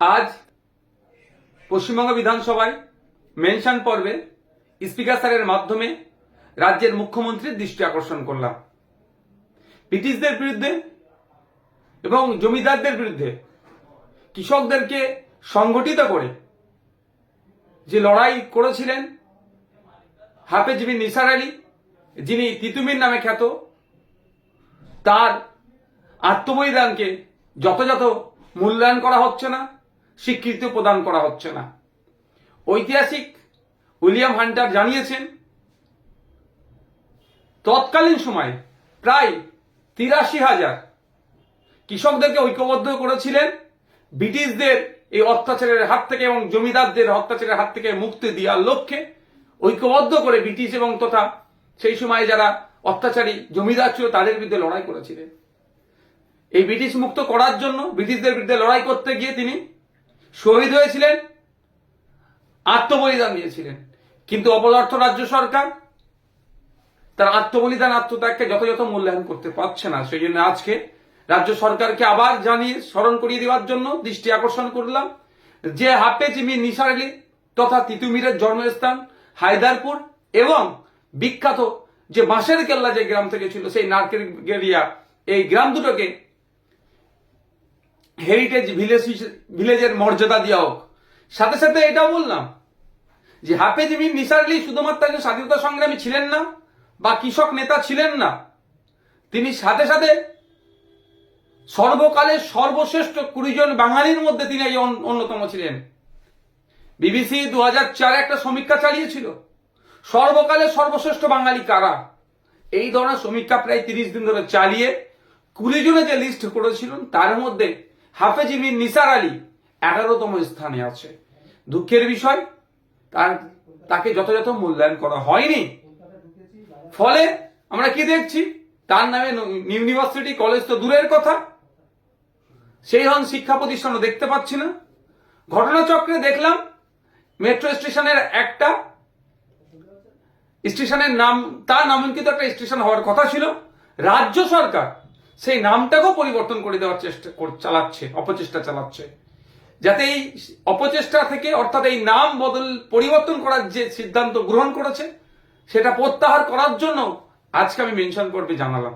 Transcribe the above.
আজ পশ্চিমবঙ্গ বিধানসভায় মেনশন পর্বে স্পিকার স্যারের মাধ্যমে রাজ্যের মুখ্যমন্ত্রীর দৃষ্টি আকর্ষণ করলাম। ব্রিটিশদের বিরুদ্ধে এবং জমিদারদের বিরুদ্ধে কৃষকদেরকে সংগঠিত করে যে লড়াই করেছিলেন হাফেজ বিন নিসার আলী, যিনি তিতুমির নামে খ্যাত, তার আত্মবলিদানকে যথাযথ মূল্যায়ন করা হচ্ছে না। স্বীকৃতি প্রদান করা হচ্ছে না। ঐতিহাসিক উইলিয়াম হান্টার জানিয়েছেন, তৎকালীন সময়ে প্রায় তিরাশি হাজার কৃষকদেরকে ঐক্যবদ্ধ করেছিলেন, ব্রিটিশদের এই অত্যাচারের হাত থেকে এবং জমিদারদের অত্যাচারের হাত থেকে মুক্তি দেওয়ার লক্ষ্যে ঐক্যবদ্ধ করে ব্রিটিশ এবং তথা সেই সময় যারা অত্যাচারী জমিদার ছিল তাদের বিরুদ্ধে লড়াই করেছিলেন। এই ব্রিটিশ মুক্ত করার জন্য ব্রিটিশদের বিরুদ্ধে লড়াই করতে গিয়ে তিনি শহীদ হয়েছিলেন, আত্মবলিদান দিয়েছিলেন। কিন্তু অপদার্থ রাজ্য সরকার তার আত্মবলিদান, আত্মত্যাগকে যথাযথ মূল্যায়ন করতে পারছে না। সেই জন্য আজকে রাজ্য সরকারকে আবার জানিয়ে স্মরণ করিয়ে দেওয়ার জন্য দৃষ্টি আকর্ষণ করলাম। যে হাফেজ মির নিসার আলী তথা তিতুমিরের জন্মস্থান হায়দারপুর এবং বিখ্যাত যে বাঁশের কেল্লা যে গ্রাম থেকে ছিল, সেই নারকেল গেরিয়া এই গ্রাম দুটোকে হেরিটেজ ভিলেজ ভিলেজের মর্যাদা দেওয়া হোক। সাথে সাথে এটাও বললাম যে হাফেজ মির নিসার আলী শুধুমাত্র একজন স্বাধীনতা সংগ্রামী ছিলেন না, বা কৃষক নেতা ছিলেন না, তিনি সাথে সাথে সর্বকালের সর্বশ্রেষ্ঠ কুড়ি জন বাঙালির মধ্যে তিনি অন্যতম ছিলেন। বিবিসি দু হাজার চারে একটা সমীক্ষা চালিয়েছিল সর্বকালের সর্বশ্রেষ্ঠ বাঙালি কারা? এই ধরনের সমীক্ষা প্রায় তিরিশ দিন ধরে চালিয়ে কুড়ি জনে যে লিস্ট করেছিলেন, তার মধ্যে হাফেজ মির নিসার আলী এগারোতম স্থানে আছে। দুঃখের বিষয়, তার, তাকে যথাযথ মূল্যায়ন করা হয়নি। ফলে আমরা কি দেখছি? তার নামে ইউনিভার্সিটি, কলেজ তো দূরের কথা। সেই ধরন শিক্ষা প্রতিষ্ঠানও দেখতে পাচ্ছি না। ঘটনাচক্রে দেখলাম, মেট্রো স্টেশনের একটা, স্টেশনের নাম, তার নামাঙ্কিত একটা স্টেশন হওয়ার কথা ছিল। রাজ্য সরকার সেই নামটাকেও পরিবর্তন করে দেওয়ার চেষ্টা চালাচ্ছে, অপচেষ্টা চালাচ্ছে। যাতে এই অপচেষ্টা থেকে অর্থাৎ এই নাম বদল, পরিবর্তন করার যে সিদ্ধান্ত গ্রহণ করেছে, সেটা প্রত্যাহার করার জন্য আজকে আমি মেনশন করবে জানালাম।